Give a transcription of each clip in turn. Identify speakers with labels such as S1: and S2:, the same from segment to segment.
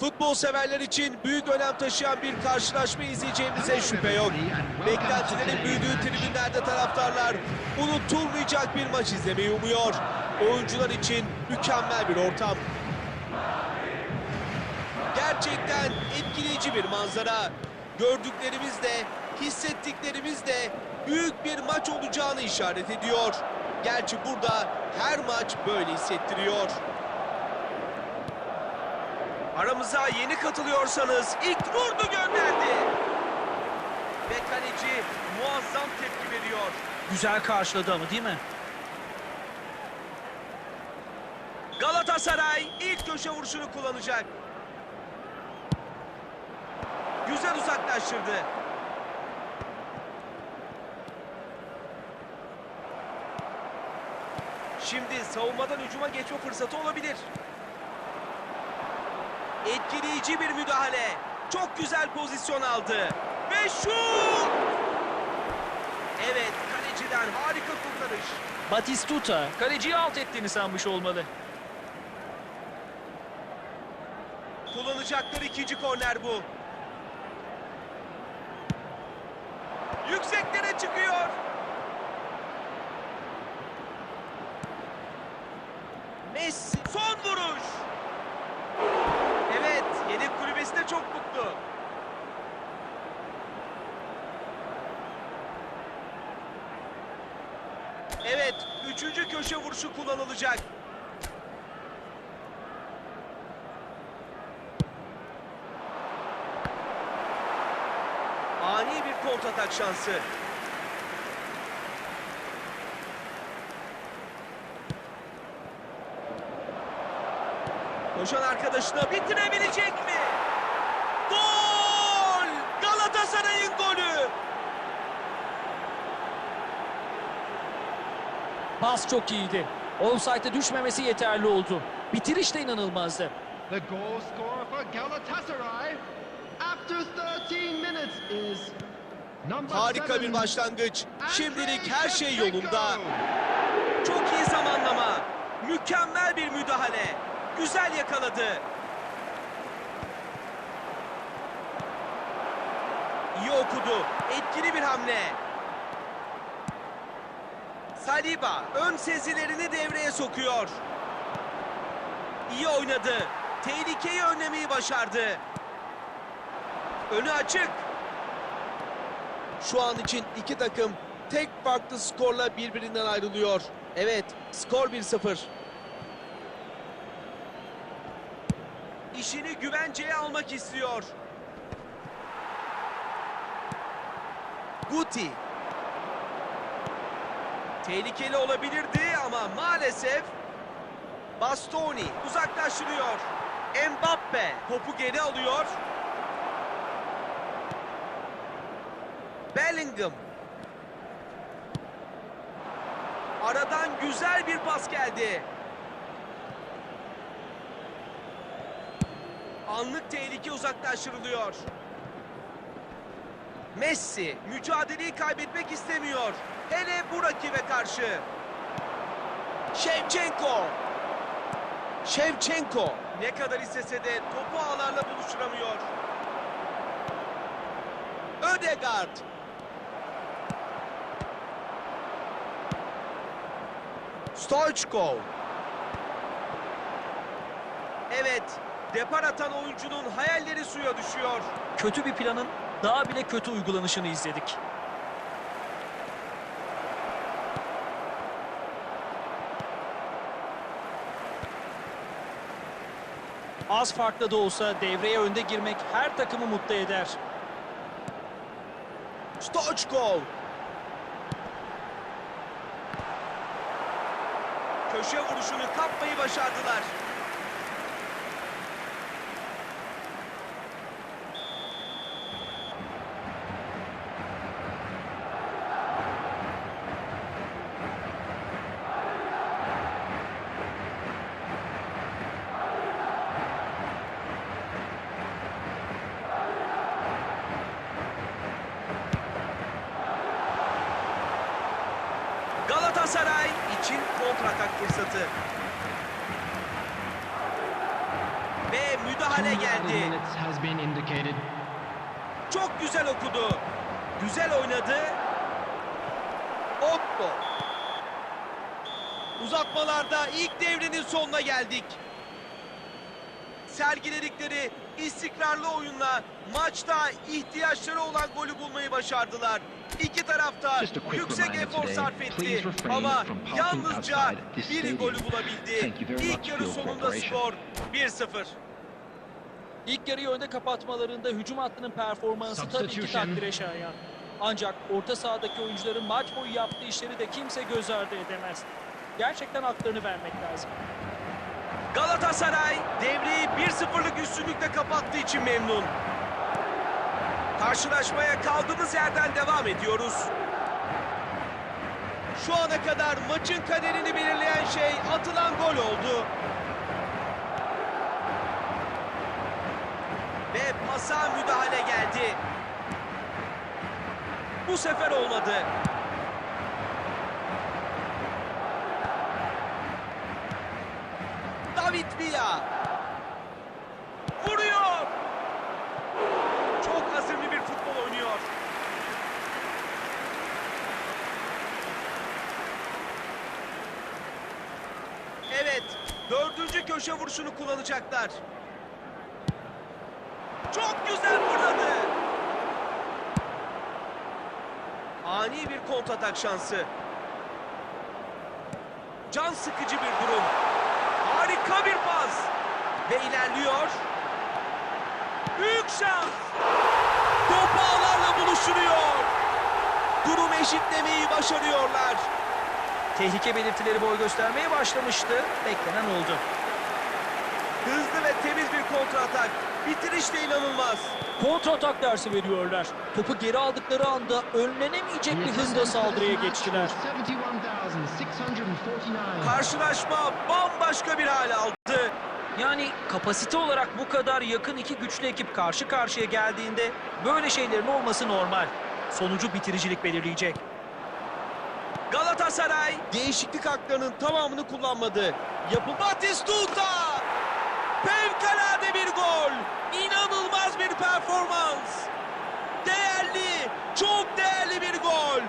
S1: Futbol severler için büyük önem taşıyan bir karşılaşma izleyeceğimize şüphe yok. Beklentilerin büyüdüğü tribünlerde taraftarlar unutulmayacak bir maç izlemeyi umuyor. Oyuncular için mükemmel bir ortam. Gerçekten etkileyici bir manzara. Gördüklerimiz de, hissettiklerimiz de büyük bir maç olacağını işaret ediyor. Gerçi burada her maç böyle hissettiriyor. Aramıza yeni katılıyorsanız ilk vurdu gönderdi. Ve kaleci muazzam tepki veriyor.
S2: Güzel karşıladı ama değil mi?
S1: Galatasaray ilk köşe vuruşunu kullanacak. Güzel uzaklaştırdı. Şimdi savunmadan hücuma geçme fırsatı olabilir. Etkileyici bir müdahale. Çok güzel pozisyon aldı. Ve şut! Evet, kaleciden harika kurtarış.
S2: Batistuta kaleciyi alt ettiğini sanmış olmalı.
S1: Kullanacakları ikinci korner bu. Yükseklere çıkıyor. Messi son vuruş. Yedek kulübesi de çok mutlu. Evet, üçüncü köşe vuruşu kullanılacak. Ani bir kontratak şansı. Koşan arkadaşına bitirebilecek mi? Gol! Galatasaray'ın golü!
S2: Pas çok iyiydi. Offside'e düşmemesi yeterli oldu. Bitiriş de inanılmazdı.
S3: The goal scorer for Galatasaray after 13 minutes is
S1: Harika bir başlangıç. Şimdilik her şey yolunda. Çok iyi zamanlama. Mükemmel bir müdahale. Güzel yakaladı. İyi okudu. Etkili bir hamle. Saliba ön sezilerini devreye sokuyor. İyi oynadı. Tehlikeyi önlemeyi başardı. Önü açık. Şu an için iki takım tek farklı skorla birbirinden ayrılıyor. Evet, skor 1-0. İşini güvenceye almak istiyor. Guti. Tehlikeli olabilirdi ama maalesef Bastoni uzaklaştırıyor. Mbappe topu geri alıyor. Bellingham. Aradan güzel bir pas geldi. Anlık tehlike uzaklaştırılıyor. Messi mücadeleyi kaybetmek istemiyor. Hele bu rakibe karşı. Şevçenko. Şevçenko. Ne kadar istese de topu ağlarla buluşturamıyor. Ödegaard. Stoichkov. Evet, depar atan oyuncunun hayalleri suya düşüyor.
S2: Kötü bir planın daha bile kötü uygulanışını izledik. Az farklı da olsa devreye önde girmek her takımı mutlu eder.
S1: Stoichkov. Köşe vuruşunu kapmayı başardılar. Galatasaray için kontratak fırsatı. Ve müdahale geldi. Çok güzel okudu. Güzel oynadı. Otto. Uzatmalarda ilk devrenin sonuna geldik. Sergiledikleri istikrarlı oyunla maçta ihtiyaçları olan golü bulmayı başardılar. İki tarafta yüksek efor sarf etti ama yalnızca biri golü bulabildi. İlk yarı sonunda skor 1-0.
S2: İlk yarıyı önde kapatmalarında hücum hattının performansı tabii ki takdire şayan. Ancak orta sahadaki oyuncuların maç boyu yaptığı işleri de kimse göz ardı edemez. Gerçekten haklarını vermek lazım.
S1: Galatasaray devreyi 1-0'lık üstünlükle kapattığı için memnun. Karşılaşmaya kaldığımız yerden devam ediyoruz. Şu ana kadar maçın kaderini belirleyen şey atılan gol oldu. Ve pasa müdahale geldi. Bu sefer olmadı. David Villa. Vuruyor. Çok azimli bir futbol oynuyor. Evet, dördüncü köşe vuruşunu kullanacaklar. Çok güzel vurladı. Ani bir kontratak şansı. Can sıkıcı bir durum. Harika bir pas. Ve ilerliyor. Büyük şans. Top ağlarla buluşturuyor. Durum eşitlemeyi başarıyorlar.
S2: Tehlike belirtileri boy göstermeye başlamıştı. Beklenen oldu.
S1: Hızlı ve temiz bir kontratak. Bitiriş de inanılmaz.
S2: Kontratak dersi veriyorlar. Topu geri aldıkları anda önlenemeyecek bir hızla saldırıya geçtiler.
S3: 71,649.
S1: Karşılaşma bambaşka bir hal aldı.
S2: Yani kapasite olarak bu kadar yakın iki güçlü ekip karşı karşıya geldiğinde böyle şeylerin olması normal. Sonucu bitiricilik belirleyecek.
S1: Galatasaray değişiklik haklarının tamamını kullanmadı. Yapı Batistuta! Fevkalade bir gol! İnanılmaz bir performans! Değerli, çok değerli bir gol!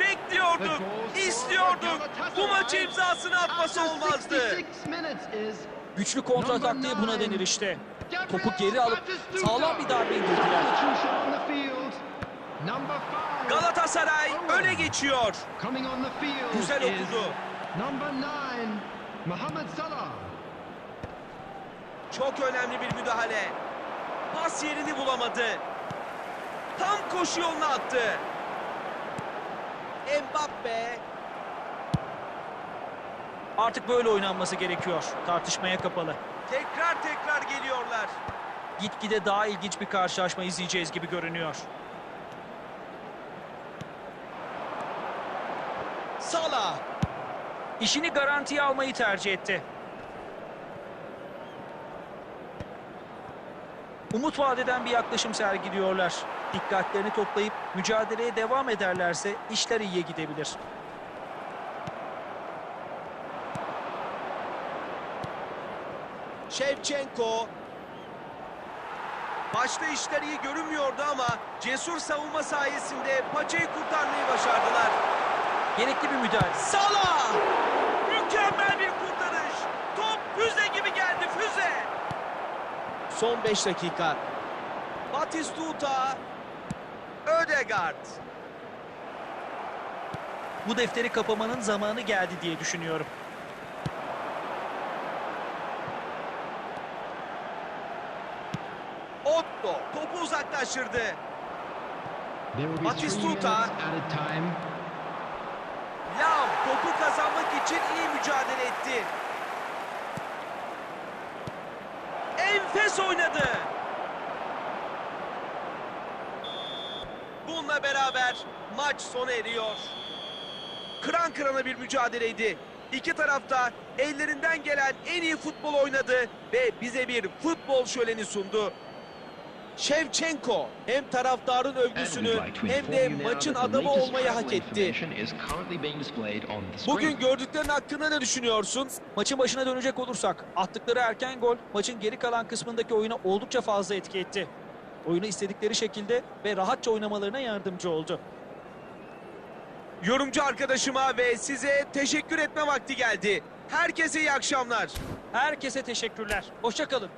S1: Bekliyorduk, istiyorduk. Bu maçı imzasını atması olmazdı.
S2: Güçlü kontratak diye buna denir işte. Topu geri alıp sağlam bir darbe indirdiler.
S1: Galatasaray öne geçiyor. Güzel okudu. Çok önemli bir müdahale. Pas yerini bulamadı. Tam koşu yoluna attı. Mbappe
S2: Artık böyle oynanması gerekiyor. Tartışmaya kapalı.
S1: tekrar tekrar geliyorlar.
S2: Gitgide daha ilginç bir karşılaşma izleyeceğiz gibi görünüyor.
S1: Salah
S2: İşini garantiye almayı tercih etti. Umut vadeden bir yaklaşım sergiliyorlar. Dikkatlerini toplayıp mücadeleye devam ederlerse işler iyiye gidebilir.
S1: Şevçenko Başta işler iyi görünmüyordu ama cesur savunma sayesinde paçayı kurtarmayı başardılar.
S2: Gerekli bir müdahale.
S1: Salah! Mükemmel bir kurtarış. Top füze gibi geldi füze. Son 5 dakika. Batistuta, Ödegaard.
S2: Bu defteri kapamanın zamanı geldi diye düşünüyorum.
S1: Otto topu uzaklaştırdı. Batistuta. İçin iyi mücadele etti. Enfes oynadı. Bununla beraber maç sona eriyor. Kıran kırana bir mücadeleydi. İki tarafta ellerinden gelen en iyi futbol oynadı ve bize bir futbol şöleni sundu. Şevçenko hem taraftarın övgüsünü hem de maçın adamı olmayı hak etti. Bugün gördüklerin hakkında ne düşünüyorsun?
S2: Maçın başına dönecek olursak attıkları erken gol maçın geri kalan kısmındaki oyuna oldukça fazla etki etti. Oyunu istedikleri şekilde ve rahatça oynamalarına yardımcı oldu.
S1: Yorumcu arkadaşıma ve size teşekkür etme vakti geldi. Herkese iyi akşamlar.
S2: Herkese teşekkürler. Hoşça kalın.